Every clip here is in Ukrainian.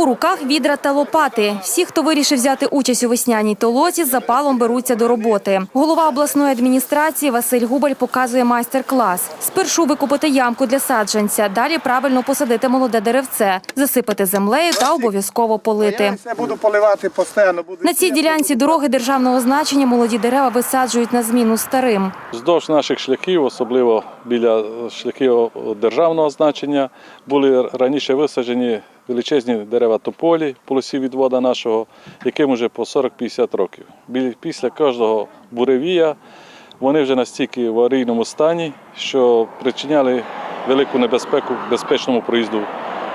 У руках відра та лопати. Всі, хто вирішив взяти участь у весняній толоці, з запалом беруться до роботи. Голова обласної адміністрації Василь Губаль показує майстер-клас. Спершу викопати ямку для саджанця, далі правильно посадити молоде деревце, засипати землею та обов'язково полити. Я буду поливати постійно. На цій ділянці дороги державного значення молоді дерева висаджують на зміну старим. Вздовж наших шляхів, особливо біля шляхів державного значення, були раніше висаджені величезні дерева тополі, полосі відвода нашого, яким вже по 40-50 років. Після кожного буревія вони вже настільки в аварійному стані, що причиняли велику небезпеку безпечному проїзду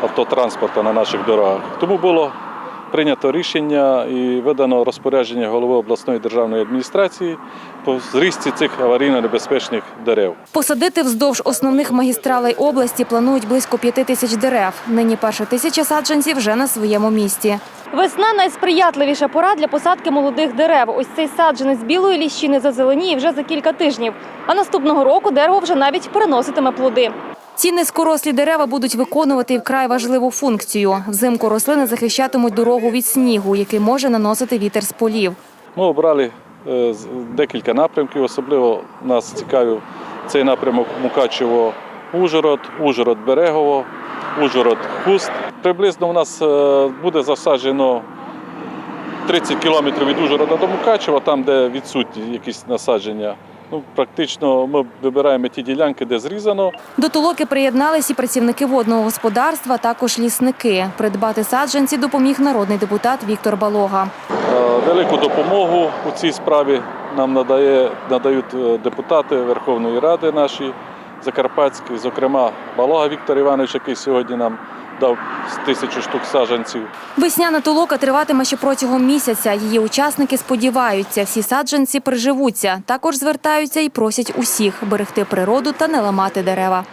автотранспорту на наших дорогах. Тому було прийнято рішення і видано розпорядження голови обласної державної адміністрації по зрісті цих аварійно-небезпечних дерев. Посадити вздовж основних магістралей області планують близько п'яти тисяч дерев. Нині перша тисяча саджанців вже на своєму місці. Весна найсприятливіша пора для посадки молодих дерев. Ось цей саджанець білої ліщини зазеленіє вже за кілька тижнів. А наступного року дерево вже навіть переноситиме плоди. Ці низькорослі дерева будуть виконувати вкрай важливу функцію. Взимку рослини захищатимуть дорогу від снігу, який може наносити вітер з полів. Ми обрали е, декілька напрямків. Особливо нас цікавив цей напрямок Мукачево Ужгород, Ужгород Берегово, Ужгород Хуст. Приблизно у нас е, буде засаджено 30 кілометрів від Ужгорода до Мукачева, там, де відсутні якісь насадження. Ну, практично ми вибираємо ті ділянки, де зрізано. До толоки приєдналися і працівники водного господарства, також лісники. Придбати саджанці допоміг народний депутат Віктор Балога. Е, Велику допомогу у цій справі нам надає, надають е, депутати Верховної Ради наші Закарпатські, зокрема Балога Віктор Іванович, який сьогодні нам дав тисячу штук саджанців. Весняна толока триватиме ще протягом місяця. Її учасники сподіваються, всі саджанці приживуться. Також звертаються і просять усіх берегти природу та не ламати дерева.